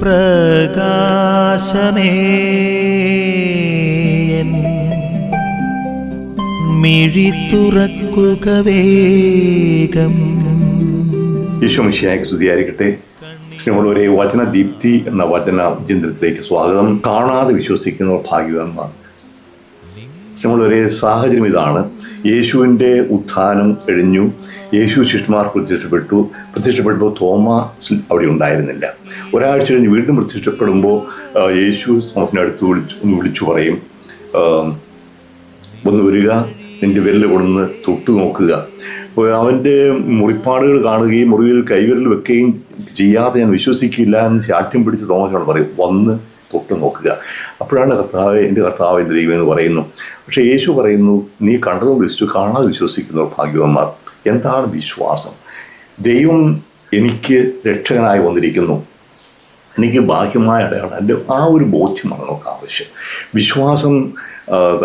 പ്രകാശമേ. മിഴി തുറക്കുക വേഗം. ഈശോമിശിയായി സ്തുതിയായിരിക്കട്ടെ. സ്നേഹമുള്ളവരെ വചന ദീപ്തി എന്ന വചന ചിന്തനത്തിലേക്ക് സ്വാഗതം. കാണാതെ വിശ്വസിക്കുന്നവർ ഭാഗ്യവാന്മാർ സ്നേഹമുള്ളവരെ സാഹചര്യം ഇതാണ്. യേശുവിന്റെ ഉത്ഥാനം കഴിഞ്ഞു. യേശു ശിഷ്യന്മാർ പ്രത്യക്ഷപ്പെട്ടു. പ്രത്യക്ഷപ്പെട്ടപ്പോൾ തോമ അവിടെ ഉണ്ടായിരുന്നില്ല. ഒരാഴ്ച കഴിഞ്ഞ് വീണ്ടും പ്രത്യക്ഷപ്പെടുമ്പോൾ യേശു തോമസിനടുത്ത് വിളിച്ചു ഒന്ന് വിളിച്ചു പറയും. ഒന്ന് വരിക നിന്റെ വിരൽ കൊണ്ടുവന്ന് തൊട്ടു നോക്കുക. അവന്റെ മുറിപ്പാടുകൾ കാണുകയും മുറിവിൽ കൈവിരൽ വെക്കുകയും ചെയ്യാതെ ഞാൻ വിശ്വസിക്കില്ല എന്ന് ശാഠ്യം പിടിച്ച് തോമസിനോട് പറയും വന്ന് തൊട്ട് നോക്കുക. അപ്പോഴാണ് കർത്താവ് എന്റെ കർത്താവ് എന്റെ ദൈവം എന്ന് പറയുന്നു. പക്ഷേ യേശു പറയുന്നു നീ കണ്ടതും വിശ്വസിച്ചു കാണാതെ വിശ്വസിക്കുന്നവർ ഭാഗ്യവന്മാർ. എന്താണ് വിശ്വാസം? ദൈവം എനിക്ക് രക്ഷകനായി വന്നിരിക്കുന്നു. എനിക്ക് ബാഹ്യമായ അടയാളം എന്റെ ആ ഒരു ബോധ്യമാണ് നമുക്ക് ആവശ്യം. വിശ്വാസം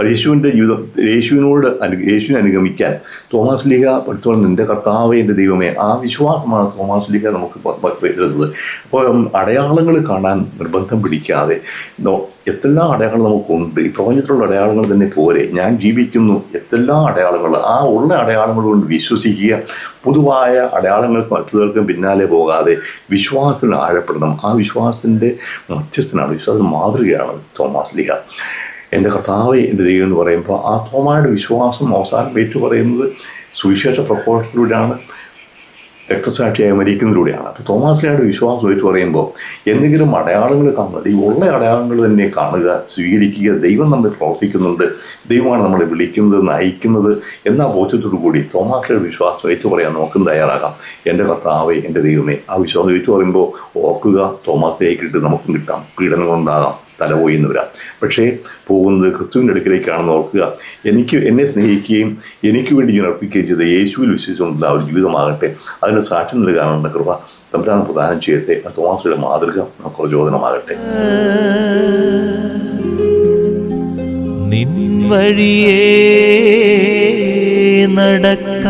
യേശുവിന്റെ ജീവിതം യേശുവിനോട് അനു യേശുവിനെ അനുഗമിക്കാൻ തോമസ് ലീഗ പഠിത്തോളം നിന്റെ കർത്താവേ എന്റെ ദൈവമേ ആ വിശ്വാസമാണ് തോമസ് ലീഗ നമുക്ക് പ- അപ്പോൾ അടയാളങ്ങൾ കാണാൻ നിർബന്ധം പിടിക്കാതെ എത്തെല്ലാം അടയാളങ്ങൾ നമുക്കുണ്ട്? ഈ പ്രപഞ്ചത്തിലുള്ള അടയാളങ്ങൾ തന്നെ പോരെ. ഞാൻ ജീവിക്കുന്നു എത്തെല്ലാം അടയാളങ്ങൾ? ആ ഉള്ള അടയാളങ്ങൾ കൊണ്ട് വിശ്വസിക്കുക പൊതുവായ അടയാളങ്ങൾ മറ്റുള്ളവർക്കും പിന്നാലെ പോകാതെ വിശ്വാസത്തിൽ ആഴപ്പെടണം. ആ വിശ്വാസത്തിന്റെ മധ്യസ്ഥനാണ്. വിശ്വാസത്തിന് മാതൃകയാണ് തോമാസ് ലിഹ. എന്റെ കർത്താവ് എന്റെ ദൈവം എന്ന് പറയുമ്പോൾ ആ തോമായുടെ വിശ്വാസം അവസാനം ഏറ്റു പറയുന്നത് സുവിശേഷ പ്രഘോഷത്തിലൂടെയാണ് രക്തസാക്ഷിയായി മരിക്കുന്നതിലൂടെയാണ്. അപ്പോൾ വിശ്വാസം വെച്ച് പറയുമ്പോൾ എന്തെങ്കിലും അടയാളങ്ങൾ കാണുന്നത് ഈ ഉള്ള അടയാളങ്ങൾ തന്നെ കാണുക സ്വീകരിക്കുക ദൈവം നമ്മൾ പ്രവർത്തിക്കുന്നുണ്ട് ദൈവമാണ് നമ്മളെ വിളിക്കുന്നത് നയിക്കുന്നത് എന്ന ബോധ്യത്തോടു കൂടി തോമാസിലയുടെ വിശ്വാസം ഏറ്റു പറയാൻ നമുക്കും തയ്യാറാകാം. എന്റെ കർത്താവേ എന്റെ ദൈവമേ ആ വിശ്വാസം ഏറ്റു പറയുമ്പോൾ ഓർക്കുക തോമാസിലേക്ക് ഇട്ട് നമുക്കും കിട്ടാം പീഡനങ്ങളുണ്ടാകാം. തലപോയി വരാം പക്ഷേ പോകുന്നത് ക്രിസ്തുവിന്റെ അടുക്കിലേക്കാണെന്ന് ഓർക്കുക. എനിക്ക് എന്നെ സ്നേഹിക്കുകയും എനിക്ക് വേണ്ടി ഞാൻ അർപ്പിക്കുകയും ചെയ്ത യേശുവിൽ വിശ്വസിച്ചുകൊണ്ടുള്ള ഒരു ജീവിതമാകട്ടെ. അതിന് സാക്ഷ്യം നൽകാനുള്ള കൃപ തമ്പുരാൻ പ്രദാനം ചെയ്യട്ടെ. തോമാസയുടെ മാതൃക പ്രചോദനമാകട്ടെ. നിൻ നടക്ക